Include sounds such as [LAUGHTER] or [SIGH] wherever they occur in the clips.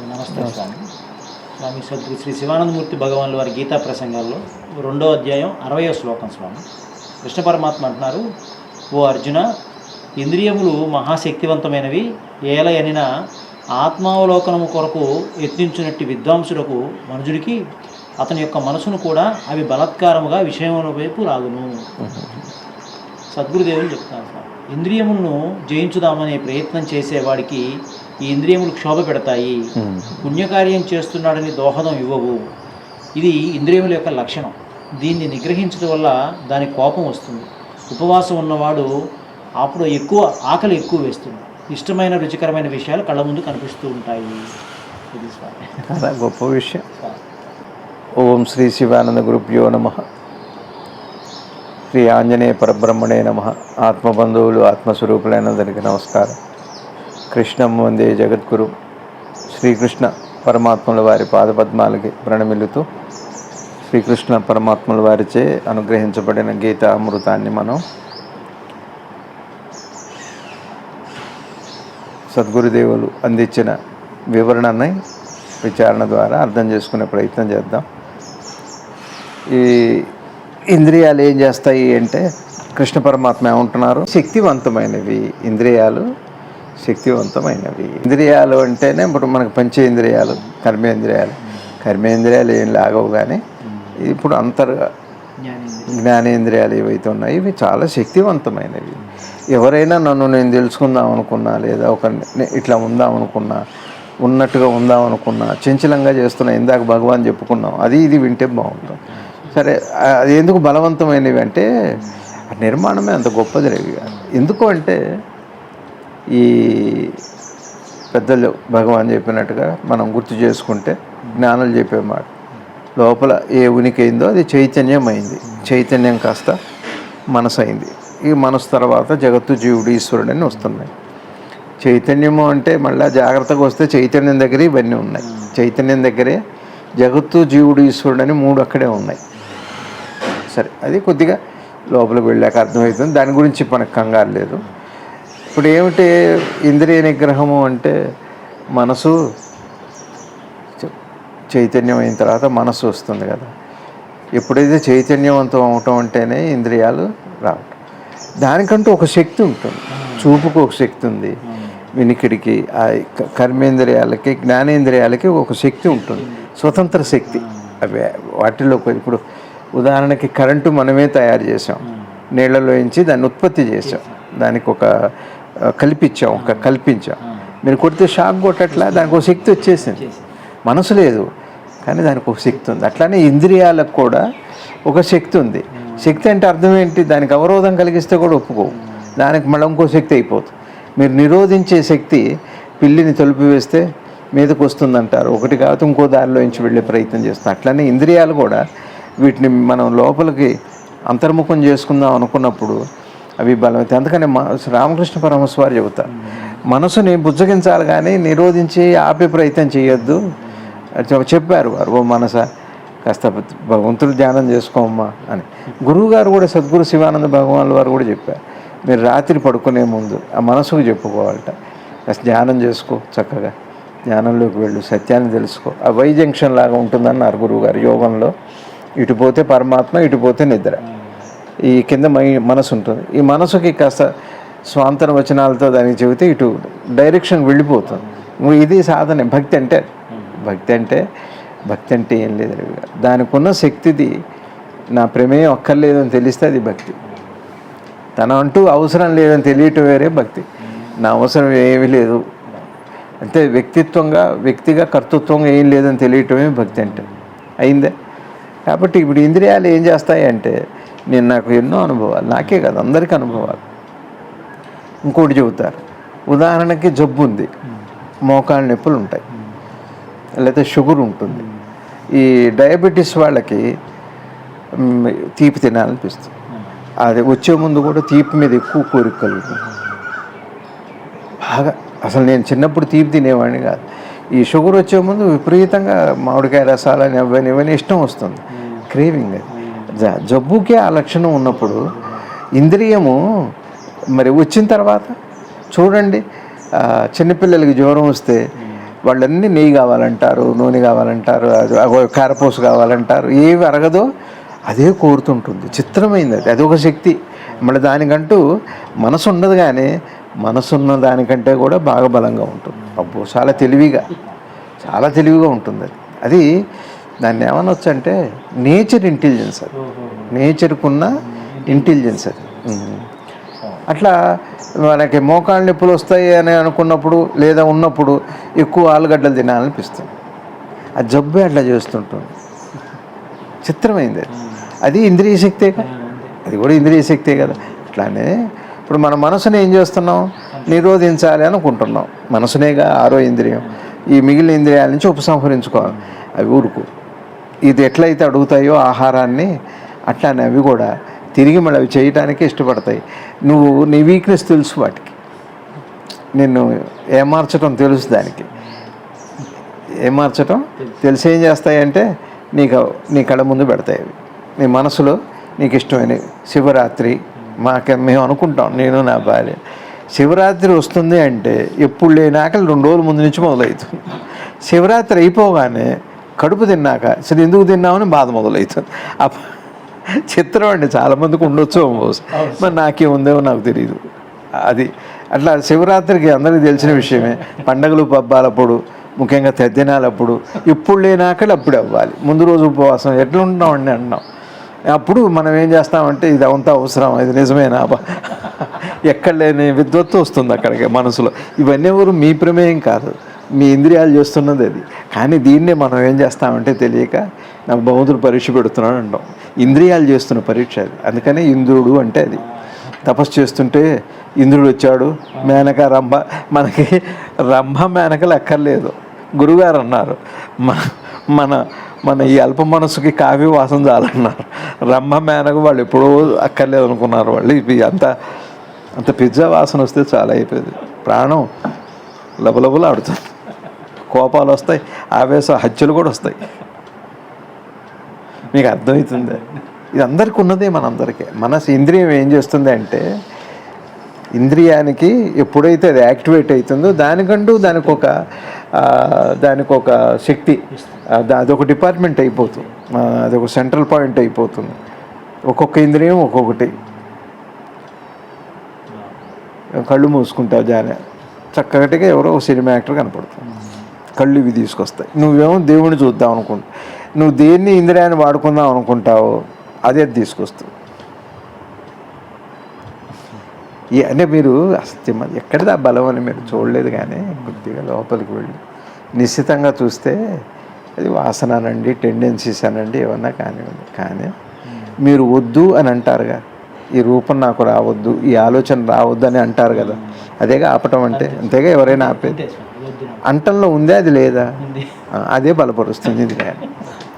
నమస్తే స్వామి స్వామి సద్గురు శ్రీ శివానందమూర్తి భగవానుల వారి గీతా ప్రసంగాల్లో రెండో అధ్యాయం అరవయో శ్లోకం స్వామి. కృష్ణ పరమాత్మ అంటున్నారు ఓ అర్జున ఇంద్రియములు మహాశక్తివంతమైనవి ఏలయనిన ఆత్మావలోకనము కొరకు యత్నించినట్టు విద్వాంసులకు మనుజుడికి అతని యొక్క మనసును కూడా అవి బలత్కారముగా విషయముల వైపు లాగును. సద్గురుదేవులు చెప్తున్నారు స్వామి ఇంద్రియములను జయించుదామనే ప్రయత్నం చేసేవాడికి ఈ ఇంద్రియములు క్షోభ పెడతాయి పుణ్యకార్యం చేస్తున్నాడని దోహదం ఇవ్వవు. ఇది ఇంద్రియముల యొక్క లక్షణం. దీన్ని నిగ్రహించడం వల్ల దాని కోపం వస్తుంది. ఉపవాసం ఉన్నవాడు అప్పుడు ఎక్కువ ఆకలి ఎక్కువ వేస్తుంది. ఇష్టమైన రుచికరమైన విషయాలు కళ్ళ ముందు కనిపిస్తూ ఉంటాయి. ఇది చాలా గొప్ప విషయం. ఓం శ్రీ శివానంద గురుభ్యో నమ. శ్రీ ఆంజనేయ పరబ్రహ్మణే నమ. ఆత్మబంధువులు ఆత్మస్వరూపులైనందరికీ నమస్కారం. కృష్ణం వందే జగద్గురు. శ్రీకృష్ణ పరమాత్ముల వారి పాదపద్మాలకి ప్రణమిల్లుతూ శ్రీకృష్ణ పరమాత్ముల వారిచే అనుగ్రహించబడిన గీత అమృతాన్ని మనం సద్గురుదేవులు అందించిన వివరణని విచారణ ద్వారా అర్థం చేసుకునే ప్రయత్నం చేద్దాం. ఈ ఇంద్రియాలు ఏం చేస్తాయి అంటే కృష్ణ పరమాత్మ ఏమంటున్నారు? శక్తివంతమైనవి ఇంద్రియాలు శక్తివంతమైనవి. ఇంద్రియాలు అంటేనే ఇప్పుడు మనకు పంచేంద్రియాలు కర్మేంద్రియాలు. కర్మేంద్రియాలు ఏం లాగవు కానీ ఇప్పుడు అంతర్ జ్ఞానేంద్రియం. జ్ఞానేంద్రియాలు ఏవైతే ఉన్నాయో ఇవి చాలా శక్తివంతమైనవి. ఎవరైనా నన్ను నేను తెలుసుకుందాం అనుకున్నా లేదా ఒక ఇట్లా ఉందాం అనుకున్నా ఉన్నట్టుగా ఉందాం అనుకున్నా చంచలంగా చేస్తున్నా ఇందాక భగవాన్ చెప్పుకున్నాం అది ఇది వింటే బాగుంటుంది. సరే అది ఎందుకు బలవంతమైనవి అంటే నిర్మాణమే అంత గొప్పది రేవి ఎందుకు అంటే ఈ పెద్దలు భగవాన్ చెప్పినట్టుగా మనం గుర్తు చేసుకుంటే జ్ఞానులు చెప్పే మాట లోపల ఏ ఉనికి అయిందో అది చైతన్యం అయింది చైతన్యం కాస్త మనసు అయింది ఈ మనసు తర్వాత జగత్తు జీవుడు ఈశ్వరుడు అని వస్తున్నాయి. చైతన్యము అంటే మళ్ళీ జాగ్రత్తగా వస్తే చైతన్యం దగ్గరే ఇవన్నీ ఉన్నాయి. చైతన్యం దగ్గరే జగత్తు జీవుడు ఈశ్వరుడు అని మూడు అక్కడే ఉన్నాయి. సరే అది కొద్దిగా లోపలికి వెళ్ళాక అర్థమవుతుంది. దాని గురించి మనకు కంగారు లేదు. ఇప్పుడు ఏమిటి ఇంద్రియ నిగ్రహము అంటే మనసు చైతన్యం అయిన తర్వాత మనసు వస్తుంది కదా. ఎప్పుడైతే చైతన్యవంతం అవటం అంటేనే ఇంద్రియాలు రావటం. దానికంటూ ఒక శక్తి ఉంటుంది. చూపుకు ఒక శక్తి ఉంది. వినికిడికి ఆ కర్మేంద్రియాలకి జ్ఞానేంద్రియాలకి ఒక శక్తి ఉంటుంది. స్వతంత్ర శక్తి. అవి వాటిలో ఇప్పుడు ఉదాహరణకి కరెంటు మనమే తయారు చేసాం నీళ్ళలో దాన్ని ఉత్పత్తి చేసాం దానికి ఒక కల్పించాం ఒక కల్పించాం. మీరు కొడితే షాక్ కొట్టట్లా? దానికి ఒక శక్తి వచ్చేసింది. మనసు లేదు కానీ దానికి ఒక శక్తి ఉంది. అట్లానే ఇంద్రియాలకు కూడా ఒక శక్తి ఉంది. శక్తి అంటే అర్థం ఏంటి? దానికి అవరోధం కలిగిస్తే కూడా ఒప్పుకోవు దానికి మళ్ళీ ఇంకో శక్తి అయిపోతుంది. మీరు నిరోధించే శక్తి పిల్లిని తలుపు వేస్తే మీదకు వస్తుందంటారు. ఒకటి కాదు ఇంకో దారిలో నుంచి వెళ్ళే ప్రయత్నం చేస్తుంది. అట్లనే ఇంద్రియాలు కూడా వీటిని మనం లోపలికి అంతర్ముఖం చేసుకుందాం అనుకున్నప్పుడు అవి బలమైతే. అందుకని రామకృష్ణ పరమస్ వారు చెబుతారు. మనసుని బుజ్జగించాలి కానీ నిరోధించి ఆపే ప్రయత్నం చేయొద్దు. చెప్పారు వారు ఓ మనస కాస్త భగవంతుడు ధ్యానం చేసుకోమ్మా అని. గురువుగారు కూడా సద్గురు శివానంద భగవాన్ వారు కూడా చెప్పారు. మీరు రాత్రి పడుకునే ముందు ఆ మనసుకు చెప్పుకోవాలట. కాస్త ధ్యానం చేసుకో చక్కగా. ధ్యానంలోకి వెళ్ళు సత్యాన్ని తెలుసుకో. ఆ వై జంక్షన్ లాగా ఉంటుందన్నారు గురువుగారు యోగంలో. ఇటు పోతే పరమాత్మ ఇటు పోతే నిద్ర. ఈ కింద మై మనసు ఉంటుంది. ఈ మనసుకి కాస్త స్వాంతన వచనాలతో దానికి చెబితే ఇటు డైరెక్షన్ వెళ్ళిపోతుంది. ఇది సాధన. భక్తి అంటే భక్తి అంటే భక్తి అంటే ఏం లేదు. దానికి ఉన్న శక్తిది నా ప్రమేయం అక్కర్లేదని తెలిస్తే అది భక్తి. తన అంటూ అవసరం లేదని తెలియటం వేరే భక్తి. నా అవసరం ఏమీ లేదు. అంటే వ్యక్తిత్వంగా వ్యక్తిగా కర్తృత్వంగా ఏం లేదని తెలియటమే భక్తి అంటే. అయిందే. కాబట్టి ఇప్పుడు ఇంద్రియాలు ఏం చేస్తాయి అంటే నేను నాకు ఎన్నో అనుభవాలు నాకే కాదు అందరికీ అనుభవాలు. ఇంకోటి చెబుతారు ఉదాహరణకి జబ్బు ఉంది మోకాళ్ళ నొప్పులు ఉంటాయి లేకపోతే షుగర్ ఉంటుంది. ఈ డయాబెటీస్ వాళ్ళకి తీపి తినాలనిపిస్తుంది. అది వచ్చే ముందు కూడా తీపి మీద ఎక్కువ కోరిక కలుగుతుంది బాగా అసలు నేను చిన్నప్పుడు తీపి తినేవాడిని కాదు. ఈ షుగర్ వచ్చే ముందు విపరీతంగా మామిడికాయ రసాలని అవన్నీ ఇవన్నీ ఇష్టం వస్తుంది. క్రేవింగ్ అది. జబ్బుకే ఆ లక్షణం ఉన్నప్పుడు ఇంద్రియము మరి వచ్చిన తర్వాత చూడండి చిన్నపిల్లలకి జ్వరం వస్తే వాళ్ళన్నీ నెయ్యి కావాలంటారు నూనె కావాలంటారు అది కారపూస కావాలంటారు ఏవి అరగదో అదే కోరుతుంటుంది. చిత్రమైంది అది. అదొక శక్తి. మళ్ళీ దానికంటూ మనసు ఉండదు కానీ మనసున్న దానికంటే కూడా బాగా బలంగా ఉంటుంది. అబ్బో చాలా తెలివిగా చాలా తెలివిగా ఉంటుంది అది. అది దాన్ని ఏమనొచ్చు అంటే నేచర్ ఇంటెలిజెన్స్ అది. నేచర్కున్న ఇంటెలిజెన్స్ అది. అట్లా మనకి మోకాళ్ళ నొప్పులు వస్తాయి అని అనుకున్నప్పుడు లేదా ఉన్నప్పుడు ఎక్కువ ఆలుగడ్డలు తినాలనిపిస్తుంది. ఆ జబ్బే అట్లా చేస్తుంటుంది. చిత్రమైంది అది. అది ఇంద్రియ శక్తే కదా. అది కూడా ఇంద్రియ శక్తే కదా. అట్లానే ఇప్పుడు మన మనసుని ఏం చేస్తున్నాం? నిరోధించాలి అనుకుంటున్నాం. మనసునేగా ఆరో ఇంద్రియం. ఈ మిగిలిన ఇంద్రియాల నుంచి ఉపసంహరించుకోవాలి. అవి ఊరుకు. ఇది ఎట్లయితే అడుగుతాయో ఆహారాన్ని అట్లానే అవి కూడా తిరిగి మళ్ళీ అవి చేయటానికి ఇష్టపడతాయి. నువ్వు నీ వీక్నెస్ తెలుసు వాటికి. నిన్ను ఏమార్చడం తెలుసు దానికి. ఏమార్చటం? తెలిసి. ఏం చేస్తాయంటే నీకు నీ కళ్ళ ముందు పెడతాయి అవి. నీ మనసులో నీకు ఇష్టమైన శివరాత్రి మాకే మేము అనుకుంటాం నేను నా భార్య. శివరాత్రి వస్తుంది అంటే ఎప్పుడు లేని ఆకలి రెండు రోజుల ముందు నుంచి మొదలవుతుంది శివరాత్రి అయిపోగానే కడుపు తిన్నాక అసలు ఎందుకు తిన్నామని బాధ మొదలవుతుంది అప్ప చిత్రం అండి చాలామందికి ఉండొచ్చు. మరి నాకేముందేమో నాకు తెలియదు అది అట్లా శివరాత్రికి అందరికీ తెలిసిన విషయమే. పండగలు పబ్బాలప్పుడు ముఖ్యంగా తెద్దినాలప్పుడు ఇప్పుడు లేనాకలు అప్పుడు అవ్వాలి. ముందు రోజు ఉపవాసం ఎట్లా ఉంటామండి అంటున్నాం అప్పుడు మనం ఏం చేస్తామంటే ఇది అంతా అవసరం ఇది నిజమేనా ఎక్కడ లేని విద్వత్తు వస్తుంది అక్కడికి మనసులో. ఇవన్నీ ఎవరు మీ ప్రమేయం కాదు. మీ ఇంద్రియాలు చేస్తున్నది అది. కానీ దీన్నే మనం ఏం చేస్తామంటే తెలియక నాకు భగవంతుడు పరీక్ష పెడుతున్నాడు అంటాం. ఇంద్రియాలు చేస్తున్న పరీక్ష అది. అందుకనే ఇంద్రుడు అంటే అది. తపస్సు చేస్తుంటే ఇంద్రుడు వచ్చాడు మేనక రంభ మనకి రంభ మేనకలు ఎక్కర్లేదు గురుగారు అన్నారు మన మన మన ఈ అల్ప మనసుకి కాఫీ వాసన చాలన్నారు. రంభ మేనక వాళ్ళు ఎప్పుడో అక్కర్లేదు అనుకున్నారు వాళ్ళు. ఇవి అంత అంత పిజ్జా వాసన వస్తే చాలా అయిపోయింది. ప్రాణం లబలబలు ఆడుతుంది కోపాలు వస్తాయి ఆవేశ హత్యలు కూడా వస్తాయి. మీకు అర్థమవుతుంది? ఇది అందరికీ ఉన్నదే మనందరికీ. మనసు ఇంద్రియం ఏం చేస్తుంది అంటే ఇంద్రియానికి ఎప్పుడైతే అది యాక్టివేట్ అవుతుందో దానికంటూ దానికి ఒక దానికి ఒక శక్తి అదొక డిపార్ట్మెంట్ అయిపోతుంది. అదొక సెంట్రల్ పాయింట్ అయిపోతుంది. ఒక్కొక్క ఇంద్రియం ఒక్కొక్కటి. కళ్ళు మూసుకుంటావు జానే. చక్కటిగా ఎవరో ఒక సినిమా యాక్టర్ కనపడుతుంది. కళ్ళు ఇవి తీసుకొస్తాయి. నువ్వేమో దేవుణ్ణి చూద్దాం అనుకుంటా నువ్వు దేన్ని ఇంద్రియాన్ని వాడుకుందాం అనుకుంటావో అదే అది తీసుకొస్తావు ఈ అంటే మీరు అస్తిమ ఎక్కడిదా బలం అని మీరు చూడలేదు కానీ బుద్ధిగా లోపలికి వెళ్ళి నిశ్చితంగా చూస్తే అది వాసన అనండి టెండెన్సీస్ అనండి ఏమన్నా కానివ్వండి కానీ మీరు వద్దు అని అంటారుగా ఈ రూపం నాకు రావద్దు ఈ ఆలోచన రావద్దు అని అంటారు కదా. అదేగా ఆపటం అంటే అంతేగా ఎవరైనా ఆపేది? అంటంలో ఉందే అది లేదా? అదే బలపరుస్తుంది ఇంద్రియాన్ని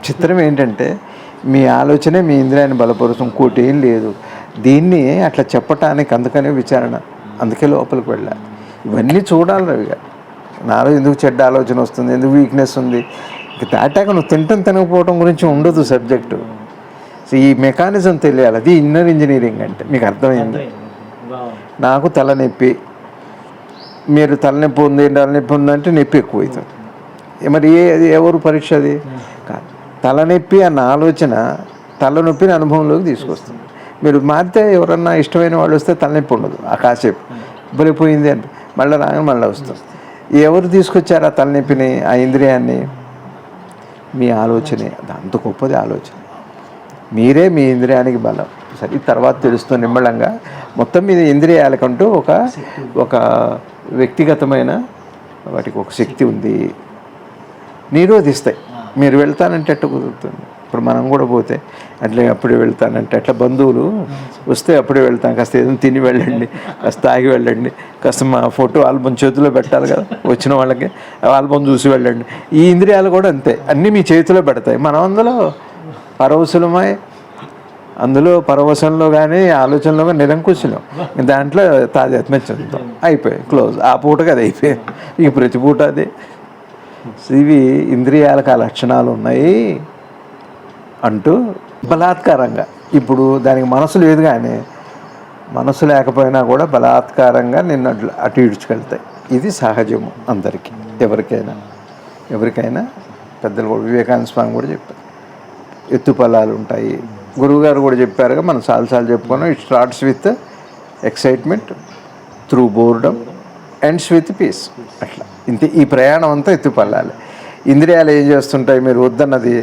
చిత్రం ఏంటంటే మీ ఆలోచనే మీ ఇంద్రియాన్ని బలపరుస్తుంది ఇంకోటి ఏం లేదు. దీన్ని అట్లా చెప్పటానికి అందుకనే విచారణ. అందుకే లోపలికి వెళ్ళాలి ఇవన్నీ చూడాలి రవి గారు. నాలో ఎందుకు చెడ్డ ఆలోచన వస్తుంది ఎందుకు వీక్నెస్ ఉంది? ఇక దాటాక నువ్వు తింటం తినకపోవడం గురించి ఉండదు సబ్జెక్టు సో ఈ మెకానిజం తెలియాలి. అది ఇన్నర్ ఇంజనీరింగ్ అంటే. మీకు అర్థమైంది? నాకు తలనొప్పి. మీరు తలనొప్పి ఉంది తలనొప్పి ఉందంటే నొప్పి ఎక్కువ అవుతుంది మరి ఏ అది ఎవరు పరీక్ష అది? కాదు. తలనొప్పి అన్న ఆలోచన తలనొప్పిని అనుభవంలోకి తీసుకొస్తుంది. మీరు మారితే ఎవరన్నా ఇష్టమైన వాళ్ళు వస్తే తలనొప్పి ఉండదు ఆ కాసేపు. బలిపోయింది అని మళ్ళీ రాగానే మళ్ళీ వస్తుంది. ఎవరు తీసుకొచ్చారు ఆ తలనొప్పిని ఆ ఇంద్రియాన్ని? మీ ఆలోచనే అంత గొప్పది ఆలోచన. మీరే మీ ఇంద్రియానికి బలం. సరే తర్వాత తెలుస్తుంది నిమ్మళంగా మొత్తం మీద ఇంద్రియాలకంటూ ఒక ఒక వ్యక్తిగతమైన వాటికి ఒక శక్తి ఉంది. నిరోధిస్తాయి. మీరు వెళ్తానంటే ఎట్ట కుదురుతుంది. ఇప్పుడు మనం కూడా పోతే అట్లే అప్పుడే వెళ్తానంటే అట్లా బంధువులు వస్తే అప్పుడే వెళ్తాం. కాస్త ఏదైనా తిని వెళ్ళండి కాస్త తాగి వెళ్ళండి కాస్త మా ఫోటో ఆల్బమ్ చేతిలో పెట్టాలి కదా వచ్చిన వాళ్ళకి ఆల్బమ్ చూసి వెళ్ళండి. ఈ ఇంద్రియాలు కూడా అంతే. అన్నీ మీ చేతిలో పెడతాయి. మనం అందులో పరవశులమై అందులో పరవశంలో కానీ ఆలోచనలో కానీ నిరంకుశలం. దాంట్లో తాజాత్మ్యం చెందుతాం అయిపోయి క్లోజ్. ఆ పూటకి అది అయిపోయి ఇక ప్రతి పూట అది. ఇవి ఇంద్రియాలకు ఆ లక్షణాలు ఉన్నాయి అంటూ బలాత్కారంగా. ఇప్పుడు దానికి మనసు లేదు కానీ మనసు లేకపోయినా కూడా బలాత్కారంగా నిన్ను అట్లా అటు ఇడ్చుకెళ్తాయి ఇది సహజము అందరికీ. ఎవరికైనా ఎవరికైనా పెద్దలు కూడా వివేకానంద స్వామి కూడా చెప్పారు. ఎత్తుపలాలు ఉంటాయి. గురువుగారు కూడా చెప్పారుగా మనం చాలాసార్లు చెప్పుకున్నాం it starts with excitement through boredom ends with peace అట్లా. ఇంత ఈ ప్రయాణం అంతా ఎత్తుపల్లాలి ఇంద్రియాలు ఏం చేస్తుంటాయి? మీరు వద్దన్నది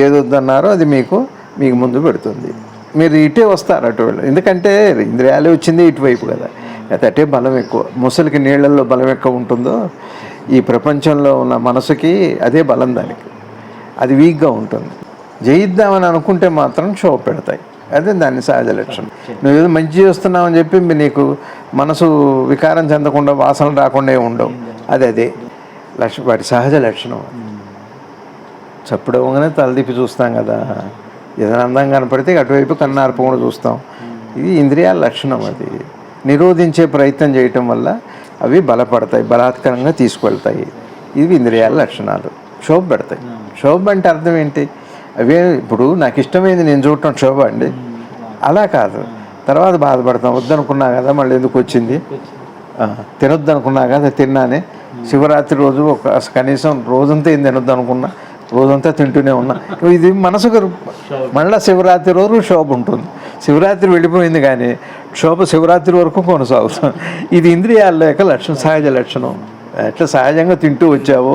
ఏది వద్దన్నారో అది మీకు మీకు ముందు పెడుతుంది. మీరు ఇటే వస్తారు అటువంటి ఎందుకంటే ఇంద్రియాలే వచ్చింది ఇటువైపు కదా. అయితే అటే బలం ఎక్కువ. ముసలికి నీళ్ళల్లో బలం ఎక్కువ ఉంటుందో ఈ ప్రపంచంలో ఉన్న మనసుకి అదే బలం దానికి. అది వీక్గా ఉంటుంది. జయిద్దామని అనుకుంటే మాత్రం షో పెడతాయి. అదే దాని సహజ లక్షణం. నువ్వు ఏదో మంచి చేస్తున్నావని చెప్పి మీ నీకు మనసు వికారం చెందకుండా వాసనలు రాకుండా ఉండవు. అది అదే. లక్ష వాటి సహజ లక్షణం చప్పుడు అవ్వగానే తలదిప్పి చూస్తాం కదా. ఏదైనా అందం కనపడితే అటువైపు కన్నార్పకుండా చూస్తాం. ఇది ఇంద్రియాల లక్షణం అది. నిరోధించే ప్రయత్నం చేయటం వల్ల అవి బలపడతాయి బలాత్కరంగా తీసుకువెళ్తాయి. ఇవి ఇంద్రియాల లక్షణాలు. శోభ పెడతాయి. శోభ అంటే అర్థం ఏంటి? అవే ఇప్పుడు నాకు ఇష్టమైంది నేను చూడటం శోభ అండి. అలా కాదు. తర్వాత బాధపడతాం. వద్దనుకున్నా కదా మళ్ళీ ఎందుకు వచ్చింది? తినొద్దు అనుకున్నా కదా తిన్నానే. శివరాత్రి రోజు ఒక కనీసం రోజంతా ఏం తినొద్దు అనుకున్నా రోజంతా తింటూనే ఉన్నా. ఇది మనసుకు మళ్ళీ శివరాత్రి రోజు శోభ ఉంటుంది. శివరాత్రి వెళ్ళిపోయింది కానీ శోభ శివరాత్రి వరకు కొనసాగుతుంది ఇది ఇంద్రియాల యొక్క లక్షణం సహజ లక్షణం. ఎట్లా సహజంగా తింటూ వచ్చావో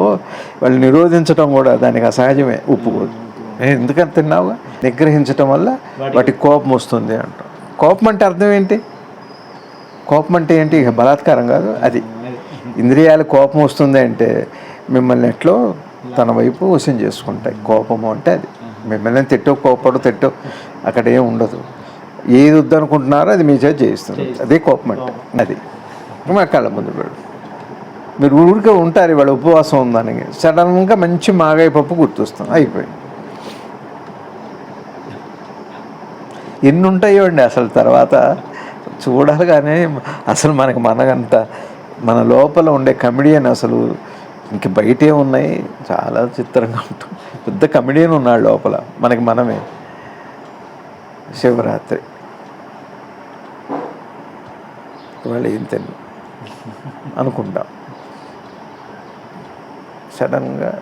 వాళ్ళు నిరోధించడం కూడా దానికి అసహజమే ఒప్పుకోదు. ఎందుకని తిన్నావుగా? నిగ్రహించటం వల్ల వాటికి కోపం వస్తుంది అంట. కోపం అంటే అర్థం ఏంటి? కోపం అంటే ఏంటి? ఇక బలాత్కారం కాదు అది. ఇంద్రియాలు కోపం వస్తుంది అంటే మిమ్మల్ని ఎట్లో తన వైపు వశం చేసుకుంటాయి. కోపము అంటే అది. మిమ్మల్ని తిట్టో కోపడు తిట్టో అక్కడ ఏం ఉండదు. ఏది వద్దనుకుంటున్నారో అది మీ చేతి చేయిస్తుంది అదే కోపం అంటే అది. మా కళ్ళ ముందు పెడు. మీరు ఊరికే ఉంటారు ఇవాళ ఉపవాసం ఉందని. సడన్గా మంచి మాగాయ పప్పు గుర్తొస్తాం అయిపోయింది. ఎన్ని ఉంటాయో అండి అసలు తర్వాత. చూడాలి కానీ అసలు మనకి మనకంత మన లోపల ఉండే కమెడియన్ అసలు ఇంక బయటే ఉన్నాయి. చాలా చిత్రంగా ఉంటుంది. పెద్ద కమెడియన్ ఉన్నాడు లోపల. మనకి మనమే. శివరాత్రి. ఇవాళ ఏం తిన్నాం? అనుకుంటాం. సడన్గా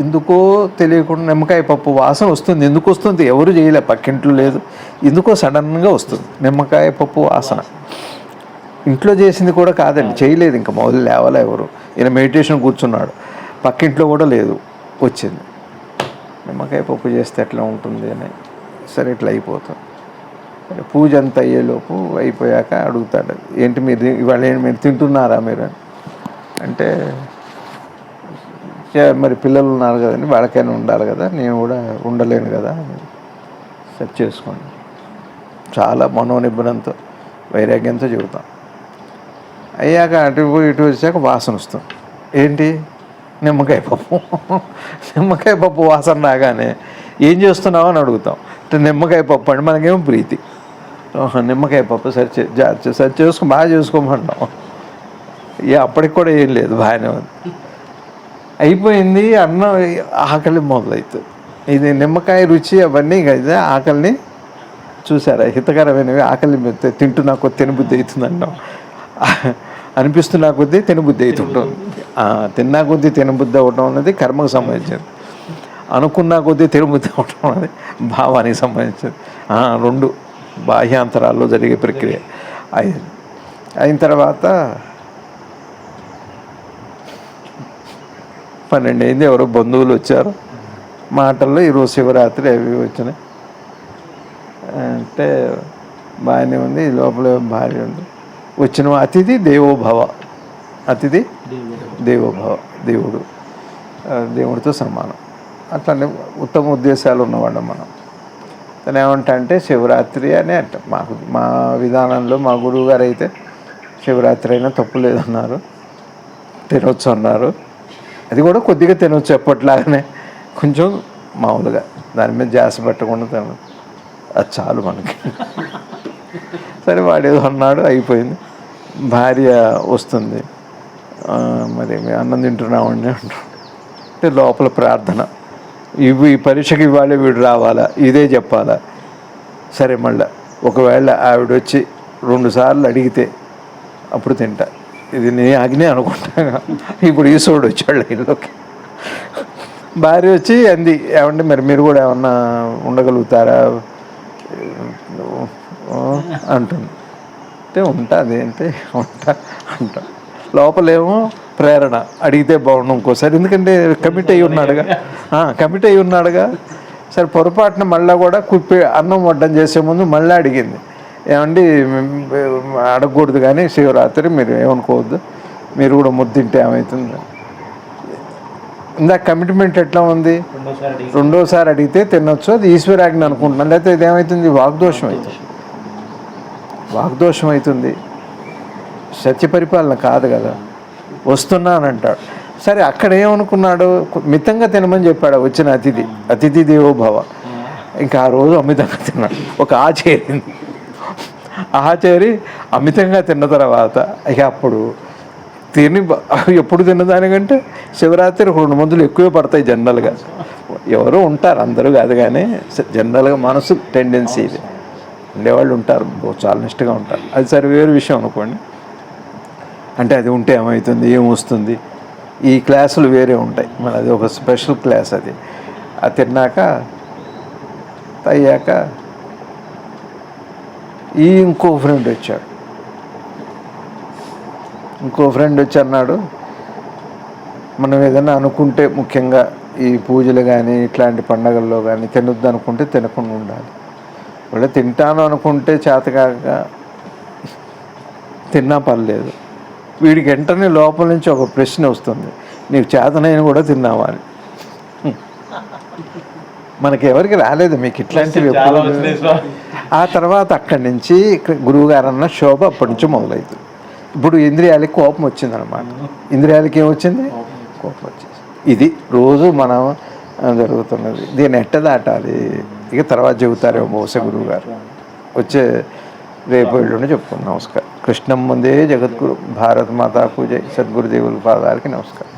ఎందుకో తెలియకుండా నిమ్మకాయ పప్పు వాసన వస్తుంది. ఎందుకు వస్తుంది? ఎవరు చేయలే పక్కింట్లో లేదు. ఎందుకో సడన్గా వస్తుంది. నిమ్మకాయ పప్పు వాసన. ఇంట్లో చేసింది కూడా కాదండి చేయలేదు ఇంకా. మొదలు లేవలే ఎవరు? ఈయన మెడిటేషన్ కూర్చున్నాడు. పక్కింట్లో కూడా లేదు వచ్చింది. నిమ్మకాయ పప్పు చేస్తే ఎట్లా ఉంటుంది అని. సరే ఇట్లా అయిపోతాం పూజ అంత అయ్యేలోపు అయిపోయాక అడుగుతాడు ఏంటి మీరు ఇవాళ ఏంటి మీరు తింటున్నారా మీరు? అని. అంటే మరి పిల్లలు ఉన్నారు కదండి వాళ్ళకైనా ఉండాలి కదా నేను కూడా ఉండలేను కదా. సెట్ చేసుకోండి. చాలా మనోనిబ్బరంతో వైరాగ్యంతో చెబుతాం. అయ్యాక అటు పోయి ఇటు వచ్చాక వాసన వస్తుంది. ఏంటి? నిమ్మకాయ పప్పు. [LAUGHS] నిమ్మకాయ పప్పు వాసన రాగానే ఏం చేస్తున్నావు అని అడుగుతాం. అంటే నిమ్మకాయ పప్పు అంటే మనకేమో ప్రీతి? నిమ్మకాయ పప్పు సరి చే- సరి చేసుకో బాగా చేసుకోమంటాం. ఇక అప్పటికి కూడా ఏం లేదు బాగానే ఉంది. అయిపోయింది అన్నం ఆకలి మొదలవుతుంది ఇది నిమ్మకాయ రుచి అవన్నీ కదా ఆకలిని చూసారా? హితకరమైనవి ఆకలి మీద తింటున్నా కొద్ది తినబుద్ధి అవుతుంది అన్నాం అనిపిస్తున్నా కొద్దీ తినబుద్ధి అవుతుంటుంది తిన్నా కొద్దీ తినబుద్ధి అవటం అన్నది కర్మకు సంబంధించింది అనుకున్నా కొద్దీ తినబుద్ధి అవటం అనేది భావానికి సంబంధించింది రెండు బాహ్యాంతరాల్లో జరిగే ప్రక్రియ. అయి- అయిన తర్వాత పన్నెండు అయింది ఎవరో బంధువులు వచ్చారు. మాటల్లో ఈరోజు శివరాత్రి అవి వచ్చినాయి. అంటే బాగానే ఉంది లోపల భార్య ఉంది. వచ్చిన అతిథి దేవోభవ. అతిథి దేవోభవ దేవుడు. దేవుడితో సమానం. అట్లానే ఉత్తమ ఉద్దేశాలు ఉన్నవాళ్ళం మనం. తను ఏమంటా అంటే శివరాత్రి అని అంట. మాకు మా విధానంలో మా గురువు గారు అయితే శివరాత్రి అయినా తప్పు లేదన్నారు. తినొచ్చు అన్నారు. అది కూడా కొద్దిగా తినవచ్చు ఎప్పట్లాగానే. కొంచెం మామూలుగా. దాని మీద జాస పెట్టకుండా తిన అది చాలు మనకి. సరే వాడు ఏదో అన్నాడు అయిపోయింది. భార్య వస్తుంది. మరి మేము అన్నం తింటున్నామండి అంటారు అంటే లోపల ప్రార్థన. ఇవి ఈ పరీక్షకి ఇవాళ వీడు రావాలా? ఇదే చెప్పాలా? సరే మళ్ళా. ఒకవేళ ఆవిడ వచ్చి రెండుసార్లు అడిగితే అప్పుడు తింటా. ఇది నీ ఆజ్ఞ అనుకుంటాను ఇప్పుడు ఈశ్వరుడు వచ్చాడు లైన్లోకి. భార్య వచ్చి అంది ఏమంటే మరి మీరు కూడా ఏమన్నా ఉండగలుగుతారా? అంటుంది. అంటే ఉంటుంది అంటే ఉంటా అంటా. లోపలేమో ప్రేరణ అడిగితే బాగుండు ఇంకోసారి. ఎందుకంటే కమిట్ అయి ఉన్నాడుగా. కమిట్ అయి ఉన్నాడుగా. సరే పొరపాటున మళ్ళీ కూడా కుప్పి అన్నం వడ్డం చేసే ముందు మళ్ళీ అడిగింది. ఏమండి అడగకూడదు కానీ శివరాత్రి మీరు ఏమనుకోవద్దు. మీరు కూడా ముద్దింటే ఏమవుతుంది ఇందాక కమిట్మెంట్ ఎట్లా ఉంది? రెండోసారి అడిగి రెండోసారి అడిగితే తినొచ్చు అది ఈశ్వరాజ్ఞ అనుకుంటున్నాను. లేకపోతే ఇదేమవుతుంది వాగ్దోషం అవుతుంది వాగ్దోషం అవుతుంది. సత్య పరిపాలన కాదు కదా. వస్తున్నానంటాడు. సరే అక్కడ ఏమనుకున్నాడు? మితంగా తినమని చెప్పాడు వచ్చిన అతిథి. అతిథి దేవోభవ. ఇంకా ఆ రోజు అమితంగా తిన్నాడు. ఒక ఆచేరింది ఆచారి అమితంగా తిన్న తర్వాత ఇక అప్పుడు తిని ఎప్పుడు తిన్నదానికంటే శివరాత్రి రెండు మందులు ఎక్కువే పడతాయి జనరల్గా. ఎవరో ఉంటారు అందరూ కాదు కానీ జనరల్గా మనసు టెండెన్సీ ఇది. ఉండేవాళ్ళు ఉంటారు చాలా నిష్టగా ఉంటారు. అది సరే వేరు విషయం అనుకోండి. అంటే అది ఉంటే ఏమవుతుంది ఏం వస్తుంది? ఈ క్లాసులు వేరే ఉంటాయి. మన అది ఒక స్పెషల్ క్లాస్ అది. అది తిన్నాక అయ్యాక ఈ ఇంకో ఫ్రెండ్ వచ్చాడు. ఇంకో ఫ్రెండ్ వచ్చి అన్నాడు మనం ఏదైనా అనుకుంటే ముఖ్యంగా ఈ పూజలు కానీ ఇట్లాంటి పండగల్లో కానీ తినొద్దు అనుకుంటే తినకుండా ఉండాలి. వాళ్ళు తింటాను అనుకుంటే చేతకాక తిన్నా పర్లేదు. వీడికి వెంటనే లోపల నుంచి ఒక ప్రశ్న వస్తుంది. నీకు చేతనైన కూడా తిన్నావా అని. మనకి ఎవరికి రాలేదు మీకు ఇట్లాంటివి ఎప్పుడు. ఆ తర్వాత అక్కడి నుంచి గురువుగారు అన్న శోభ అప్పటి నుంచి మొదలవుతుంది ఇప్పుడు ఇంద్రియాలకి కోపం వచ్చింది అనమాట ఇంద్రియాలకి ఏమొచ్చింది కోపం వచ్చేసి ఇది రోజు మనం జరుగుతున్నది. దీన్ని ఎట్ట దాటాలి? ఇక తర్వాత చెబుతారేమో బహుశా గురువు గారు వచ్చే రేపు ఎల్లుండి చెప్పుకుందాం. నమస్కారం. కృష్ణం ముందే జగద్గురు. భారత్ మాతా పూజ సద్గురుదేవుల పాదాలకి నమస్కారం.